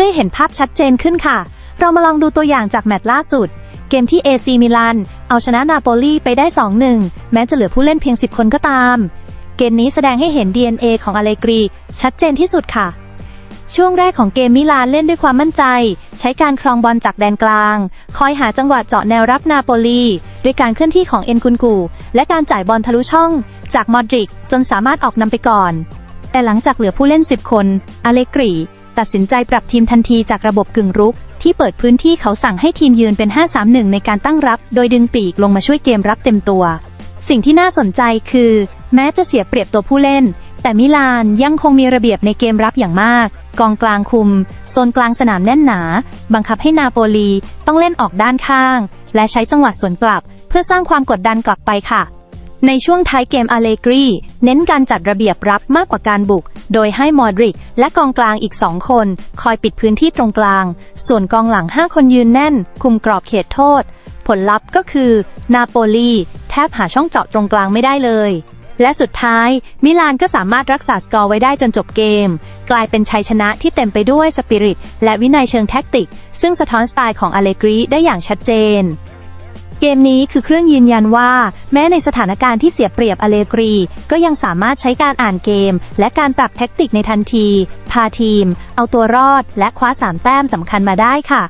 พื่อให้เห็นภาพชัดเจนขึ้นค่ะ เรามาลองดูตัวอย่างจากแมตช์ล่าสุด เกมที่ AC มิลานเอาชนะนาโปลีไปได้ 2-1 แม้จะเหลือผู้เล่นเพียง 10 คนก็ตาม เกมนี้แสดงให้เห็น DNA ของอเลกรี ชัดเจนที่สุดค่ะ ช่วงแรกของเกมมิลานเล่นด้วยความมั่นใจ ใช้การครองบอลจากแดนกลาง คอยหาจังหวะเจาะแนวรับนาโปลีด้วยการเคลื่อนที่ของเอ็นกุนกู และการจ่ายบอลทะลุช่อง จากมอดริกจนสามารถออกนำไปก่อน แต่หลังจากเหลือผู้เล่น 10 คน อเลกรี ตัดสินใจปรับทีมทันทีจากระบบกึ่งรุก ที่เปิดพื้นที่เขาสั่งให้ทีมยืนเป็น 5-3-1 ในการตั้งรับ โดยดึงปีกลงมาช่วยเกมรับเต็มตัว สิ่งที่น่าสนใจคือ แม้จะเสียเปรียบตัวผู้เล่น แต่มิลานยังคงมีระเบียบในเกมรับอย่างมาก กองกลางคุม โซนกลางสนามแน่นหนา บังคับให้นาโปลีต้องเล่นออกด้านข้าง และใช้จังหวะสวนกลับ เพื่อสร้างความกดดันกลับไปค่ะ ในช่วงท้ายเกมอาเลกรี เน้นการจัดระเบียบรับมากกว่าการบุก โดยให้มอดริก และกองกลางอีก 2 คน คอยปิดพื้นที่ตรงกลาง ส่วนกองหลัง 5 คนยืนแน่น คุมกรอบเขตโทษ ผลลัพธ์ก็คือ นาโปลีแทบหาช่องเจาะตรงกลางไม่ได้เลย และสุดท้าย มิลานก็สามารถรักษาสกอร์ไว้ได้จนจบเกม กลายเป็นชัยชนะที่เต็มไปด้วยสปิริตและวินัยเชิงแท็กติก ซึ่งสะท้อนสไตล์ของอาเลกรีได้อย่างชัดเจน เกมนี้คือเครื่องยืนยันว่า แม้ในสถานการณ์ที่เสียเปรียบอเลกรี ก็ยังสามารถใช้การอ่านเกม และการปรับแท็กติกในทันที พาทีม เอาตัวรอด และคว้าสามแต้มสำคัญมาได้ค่ะ